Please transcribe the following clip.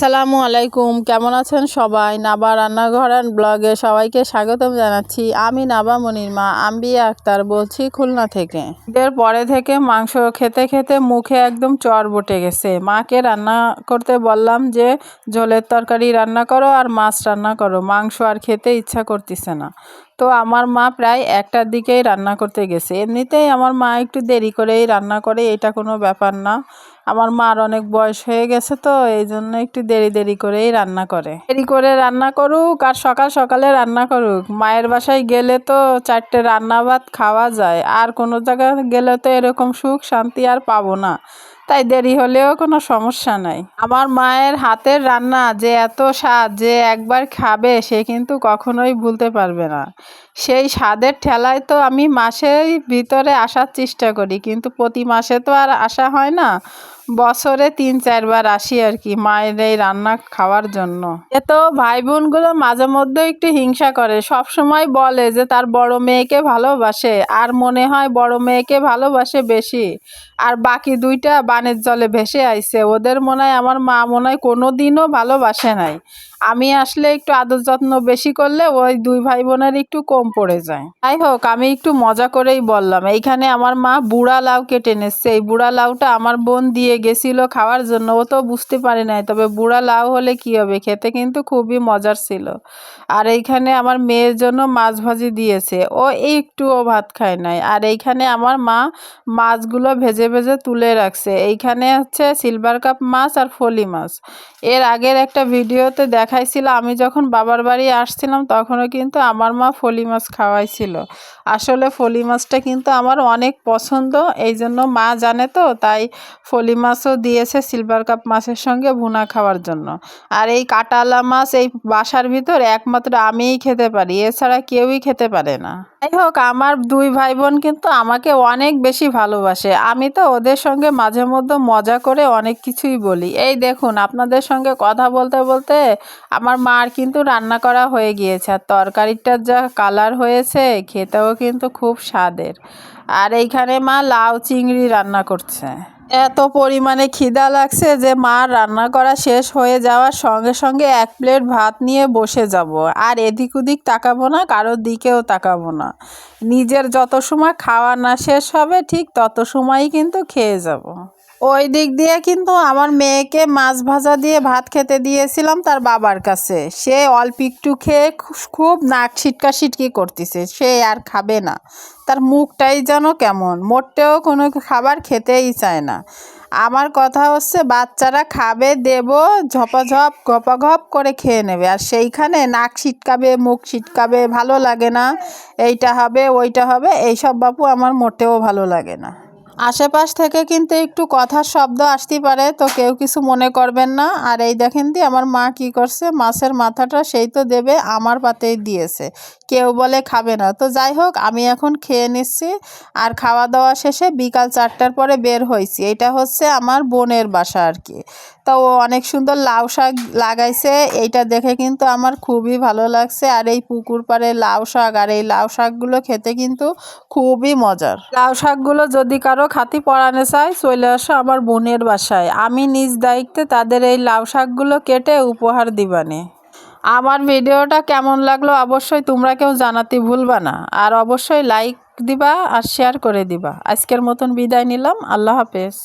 আসসালামু আলাইকুম। কেমন আছেন সবাই? নাবা রান্নাঘর ব্লগে সবাইকে স্বাগতম জানাচ্ছি। আমি নাবা মনির মা আম্বিয়া আক্তার বলছি খুলনা থেকে। এর পরে থেকে মাংস খেতে খেতে মুখে একদম চর বটে গেছে। মাকে রান্না করতে বললাম যে, ঝোলের তরকারি রান্না করো আর মাছ রান্না করো। মাংস আর খেতে ইচ্ছা করতেছে না। তো আমার মা প্রায় একটার দিকেই রান্না করতে গেছে। এমনিতেই আমার মা একটু দেরি করেই রান্না করে, এটা কোনো ব্যাপার না। আমার মার অনেক বয়স হয়ে গেছে তো, এই জন্য একটু দেরি দেরি করেই রান্না করে। দেরি করে রান্না করুক আর সকাল সকালে রান্না করুক। মায়ের বাসায় গেলে তো চারটে রান্না ভাত খাওয়া যায়। আর কোনো জায়গায় গেলে তো এরকম সুখ শান্তি আর পাবো না। তাই দেরি হলেও কোনো সমস্যা নাই। আমার মায়ের হাতের রান্না যে এত স্বাদ যে একবার খাবে সে কিন্তু কখনোই ভুলতে পারবে না। সেই স্বাদের ঠেলায় তো আমি মাসের ভিতরে আসার চেষ্টা করি, কিন্তু প্রতি মাসে তো আর আসা হয় না। বছরে তিন, চারবার আসি আর কি মায়ের এই রান্না খাওয়ার জন্য। এত ভাই বোনগুলো মাঝে মধ্যে একটু হিংসা করে সব সময় বলে যে তার বড় মেয়েকে ভালোবাসে আর মনে হয় বড় মেয়েকে ভালোবাসে বেশি। আর বাকি দুইটা বানের জলে ভেসে আইছে, ওদের মনে হয় আমার মা মনে হয় কোনো দিনও ভালোবাসে নাই। আমি আসলে একটু আদর যত্ন বেশি করলে ওই দুই ভাই বোনের একটু কম পড়ে যায়। যাই হোক, আমি একটু মজা করেই বললাম, এইখানে আমার মা বুড়া লাউ কেটে নিচ্ছে। এই বুড়া লাউটা আমার বোন দিয়ে গেছিল খাওয়ার জন্য, ও তো বুঝতে পারে নাই। তবে বুড়া লাউ হলে কি হবে? খেতে কিন্তু খুবই মজার ছিল। আর এইখানে আমার মেয়ের জন্য মাছ ভাজি দিয়েছে। ও একটুও ভাত খায় নাই। আর এইখানে আমার মা মাছগুলো ভেজে ভেজে তুলে রাখছে। এইখানে হচ্ছে সিলভার কাপ মাছ আর ফলি মাছ। এর আগের একটা ভিডিওতে দেখাইছিল, আমি যখন বাবার বাড়ি আসছিলাম তখনও কিন্তু আমার মা ফলি মাছ খাওয়াইছিল। আসলে ফলি মাছটা কিন্তু আমার অনেক পছন্দ এই জন্য মা জানে তো, তাই ফলি মাছও দিয়েছে সিলভার কাপ মাছের সঙ্গে ভুনা খাওয়ার জন্য। আর এই কাটালা মাছ এই বাসার ভিতর একমাত্র আমিই খেতে পারি, এছাড়া কেউই খেতে পারে না। যাই হোক, আমার দুই ভাই বোন কিন্তু আমাকে অনেক বেশি ভালোবাসে। আমি তো ওদের সঙ্গে মাঝে মধ্যে মজা করে অনেক কিছুই বলি। এই দেখুন, আপনাদের সঙ্গে কথা বলতে বলতে আমার মার কিন্তু রান্না করা হয়ে গিয়েছে। আর তরকারিটার যা কালার হয়েছে, খেতেও কিন্তু খুব স্বাদের। আর এইখানে মা লাউ চিংড়ি রান্না করছে। এত পরিমাণে খিদা লাগছে যে মা রান্না করা শেষ হয়ে যাওয়ার সঙ্গে সঙ্গে এক প্লেট ভাত নিয়ে বসে যাব। আর এদিক ওদিক তাকাবো না, কারোর দিকেও তাকাবো না। নিজের যত সময় খাওয়া না শেষ হবে, ঠিক তত সময়ই কিন্তু খেয়ে যাব। ওই দিক দিয়ে কিন্তু আমার মেয়েকে মাছ ভাজা দিয়ে ভাত খেতে দিয়েছিলাম তার বাবার কাছে। সে অল্প একটু খেয়ে খুব নাক ছিটকা ছিটকি করতেছে। সে আর খাবে না। তার মুখটাই যেন কেমন। মোটেও কোনো খাবার খেতেই চায় না। আমার কথা হচ্ছে, বাচ্চারা খাবে, দেব, ঝপাঝপ গপাঘপ করে খেয়ে নেবে। আর সেইখানে নাক ছিটকাবে, মুখ ছিটকাবে, ভালো লাগে না। এইটা হবে, ওইটা হবে। এইসব বাপু আমার মোটেও ভালো লাগে না। আশেপাশ থেকে কিন্তু একটু কথার শব্দ আসতে পারে, তো কেউ কিছু মনে করবেন না। আর এই দেখেন দি, আমার মা কি করছে? মাছের মাথাটা সেই তো দেবে, আমার পাতেই দিয়েছে। কেউ বলে খাবে না। তো যাই হোক, আমি এখন খেয়ে নিচ্ছি। আর খাওয়া দাওয়া শেষে বিকাল চারটার পরে বের হয়েছি। এটা হচ্ছে আমার বোনের বাসা আর কি। তো ও অনেক সুন্দর লাউ শাক লাগাইছে। এইটা দেখে কিন্তু আমার খুবই ভালো লাগছে। আর এই পুকুর পাড়ে লাউ শাক, আর এই লাউ শাকগুলো খেতে কিন্তু খুবই মজার। লাউ শাকগুলো যদি কারও খাতি পড়ানো চাই চলে আসো আমার বোনের বাসায়। আমি নিজ দায়িত্বে তাদের এই লাউ শাকগুলো কেটে উপহার দিবানে। আমার ভিডিওটা কেমন লাগল অবশ্যই তোমরা কেউ জানাতে ভুলবা না। আর অবশ্যই লাইক দিবা আর শেয়ার করে দিবা। আজকের মতন বিদায় নিলাম। আল্লাহ হাফেজ।